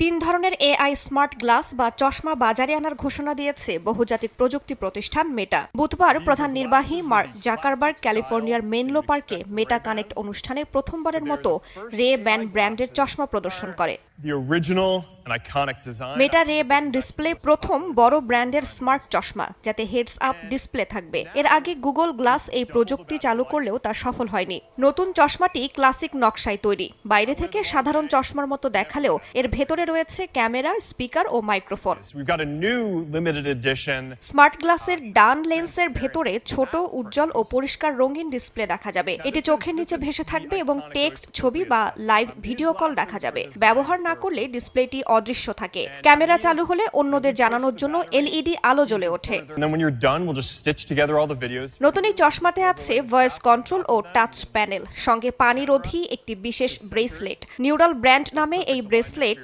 তিন ধরনের AI smart glass বা চশমা বাজারে আনার ঘোষণা দিয়েছে বহুজাতিক প্রযুক্তি প্রতিষ্ঠান মেটা। বুধবার প্রধান নির্বাহী মার্ক জাকারবার্গ ক্যালিফোর্নিয়ার মেনলো পার্কে মেটা কানেক্ট অনুষ্ঠানে প্রথমবারের মতো রে ব্যান ব্র্যান্ডের চশমা প্রদর্শন করে। মেটা রে ব্যান ডিসপ্লে প্রথম বড় ব্র্যান্ডের স্মার্ট চশমা যাতে হেডস আপ ডিসপ্লে থাকবে। এর আগে গুগল গ্লাস এই প্রযুক্তি চালু করলেও তা সফল হয়নি। নতুন চশমাটি ক্লাসিক নকশায় তৈরি। বাইরে থেকে সাধারণ চশমার মতো দেখালেও এর ভেতরে রয়েছে ক্যামেরা স্পিকার ও মাইক্রোফোন. স্মার্ট গ্লাসের ডান লেন্সের ভেতরে ছোট উজ্জ্বল ও পরিষ্কার রঙিন ডিসপ্লে দেখা যাবে। এটি চোখের নিচে ভেসে থাকবে এবং টেক্সট ছবি বা লাইভ ভিডিও কল দেখা যাবে। ব্যবহার না করলে ডিসপ্লেটি অদৃশ্য থাকে। ক্যামেরা চালু হলে অন্যদের জানানোর জন্য এলইডি আলো জ্বলে ওঠে. নতুন এই চশমাতে আছে ভয়েস কন্ট্রোল ও টাচ প্যানেল সঙ্গে পানিরোধী একটি বিশেষ ব্রেসলেট নিউরাল ব্র্যান্ড নামে এই ব্রেসলেট